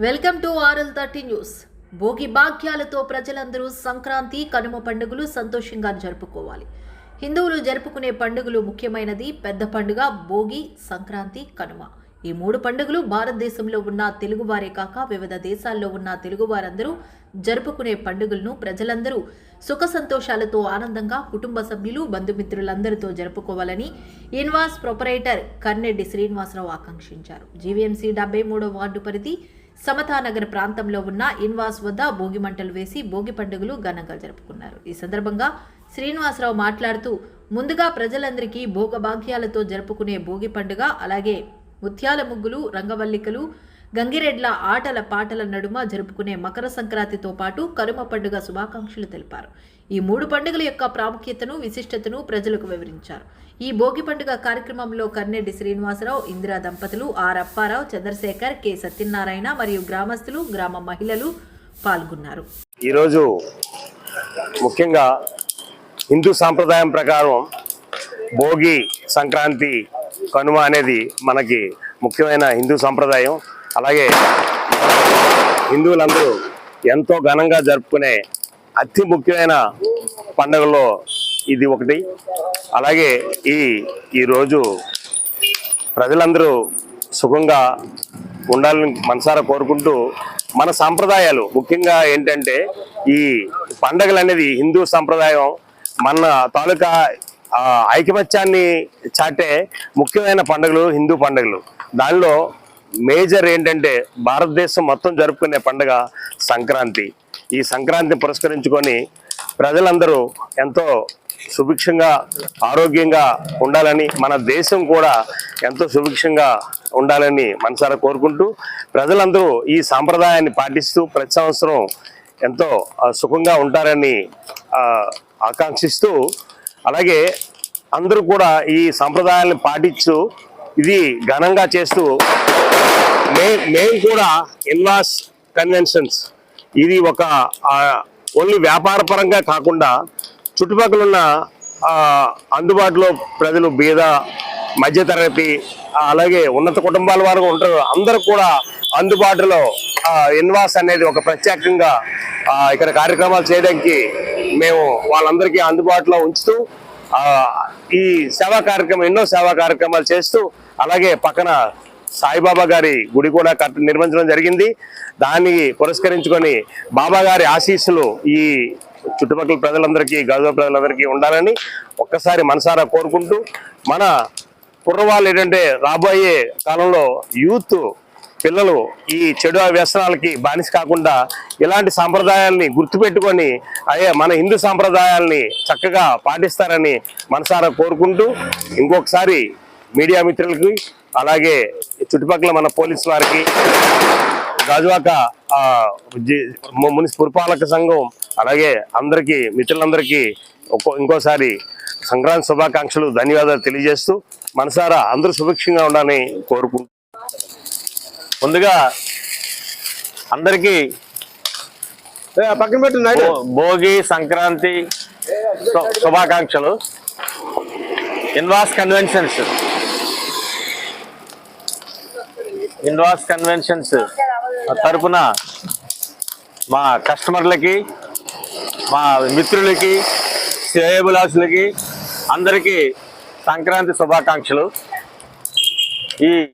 Welcome to RL thirty news. Bhogi భాగ్యాలతో ప్రజలందరూ సంక్రాంతి కనుమ పండుగలు సంతోషంగా జరుపుకోవాలి. హిందువులు జరుపుకునే పండుగలు ముఖ్యమైనది. పెద్ద పండుగ భోగి సంక్రాంతి కనుమ. ఈ మూడు పండుగలు భారతదేశంలో ఉన్న తెలుగువారే కాక వివిధ దేశాల్లో ఉన్న తెలుగువారందరూ జరుపుకునే పండుగలను ప్రజలందరూ సుఖ సంతోషాలతో ఆనందంగా కుటుంబ సభ్యులు బంధుమిత్రులందరితో జరుపుకోవాలని ఇన్వాస్ ప్రొపరేటర్ కర్నెడ్డి శ్రీనివాసరావు ఆకాంక్షించారు. జీవీఎంసీ డెబ్బై మూడో వార్డు పరిధి సమతానగర్ ప్రాంతంలో ఉన్న ఇన్వాస్ వద్ద భోగి మంటలు వేసి భోగి పండుగలు ఘనంగా జరుపుకున్నారు. ఈ సందర్భంగా శ్రీనివాసరావు మాట్లాడుతూ ముందుగా ప్రజలందరికీ భోగభాగ్యాలతో జరుపుకునే భోగి పండుగ అలాగే ముత్యాల ముగ్గులు రంగవల్లికలు గంగిరెడ్ల ఆటల పాటల నడుమ జరుపుకునే మకర సంక్రాంతితో పాటు కనుమ పండుగ శుభాకాంక్షలు తెలిపారు. ఈ మూడు పండుగల యొక్క ప్రాముఖ్యతను విశిష్టతను ప్రజలకు వివరించారు. ఈ భోగి పండుగ కార్యక్రమంలో కర్నెడ్డి శ్రీనివాసరావు ఇందిరా దంపతులు ఆర్ అప్పారావు చంద్రశేఖర్ కె సత్యనారాయణ మరియు గ్రామస్తులు గ్రామ మహిళలు పాల్గొన్నారు. ఈరోజు ముఖ్యంగా హిందూ సాంప్రదాయం ప్రకారం భోగి సంక్రాంతి కనుమ అనేది మనకి ముఖ్యమైన హిందూ సాంప్రదాయం. అలాగే హిందువులందరూ ఎంతో ఘనంగా జరుపుకునే అతి ముఖ్యమైన పండుగల్లో ఇది ఒకటి. అలాగే ఈ ఈరోజు ప్రజలందరూ సుఖంగా ఉండాలని మనసారా కోరుకుంటూ మన సాంప్రదాయాలు ముఖ్యంగా ఏంటంటే ఈ పండగలు అనేది హిందూ సాంప్రదాయం. మన తాలూకా ఐకమత్యాన్ని చాటే ముఖ్యమైన పండుగలు హిందూ పండుగలు. దానిలో మేజర్ ఏంటంటే భారతదేశం మొత్తం జరుపుకునే పండుగ సంక్రాంతి. ఈ సంక్రాంతిని పురస్కరించుకొని ప్రజలందరూ ఎంతో సుభిక్షంగా ఆరోగ్యంగా ఉండాలని మన దేశం కూడా ఎంతో సుభిక్షంగా ఉండాలని మనసారా కోరుకుంటూ ప్రజలందరూ ఈ సాంప్రదాయాన్ని పాటిస్తూ ప్రతి సంవత్సరం ఎంతో సుఖంగా ఉంటారని ఆకాంక్షిస్తూ అలాగే అందరూ కూడా ఈ సాంప్రదాయాలను పాటిస్తూ ఇది ఘనంగా చేస్తూ మే మేము కూడా ఇన్వాస్ కన్వెన్షన్స్. ఇది ఒక ఓన్లీ వ్యాపార పరంగా కాకుండా చుట్టుపక్కల ఉన్న అందుబాటులో ప్రజలు బీద మధ్యతరగతి అలాగే ఉన్నత కుటుంబాల వారు ఉంటారు. అందరూ కూడా అందుబాటులో ఇన్వాస్ అనేది ఒక ప్రత్యేకంగా ఇక్కడ కార్యక్రమాలు చేయడానికి మేము వాళ్ళందరికీ అందుబాటులో ఉంచుతూ ఈ సేవా కార్యక్రమం ఎన్నో సేవా కార్యక్రమాలు చేస్తూ అలాగే పక్కన సాయిబాబా గారి గుడి కూడా కట్ నిర్మించడం జరిగింది. దాన్ని పురస్కరించుకొని బాబా గారి ఆశీస్సులు ఈ చుట్టుపక్కల ప్రజలందరికీ గజ ప్రజలందరికీ ఉండాలని ఒక్కసారి మనసారా కోరుకుంటూ మన కుర్రవాళ్ళు ఏంటంటే రాబోయే కాలంలో యూత్ పిల్లలు ఈ చెడు వ్యసనాలకి బానిస కాకుండా ఇలాంటి సాంప్రదాయాల్ని గుర్తుపెట్టుకొని అయ్యే మన హిందూ సాంప్రదాయాల్ని చక్కగా పాటిస్తారని మనసారా కోరుకుంటూ ఇంకొకసారి మీడియా మిత్రులకి అలాగే చుట్టుపక్కల మన పోలీస్ వారికి గాజువాక పురపాలక సంఘం అలాగే అందరికీ మిత్రులందరికీ ఒక్కో ఇంకోసారి సంక్రాంతి శుభాకాంక్షలు ధన్యవాదాలు తెలియజేస్తూ మనసారా అందరూ సుభిక్షంగా ఉండాలని కోరుకుంటూ ముందుగా అందరికీ పక్కన పెట్టు భోగి సంక్రాంతి శుభాకాంక్షలు. ఇన్వాస్ కన్వెన్షన్స్. ఇన్వాస్ కన్వెన్షన్స్ తరపున మా కస్టమర్లకి మా మిత్రులకి శ్రేయబులాసులకి అందరికీ సంక్రాంతి శుభాకాంక్షలు. ఈ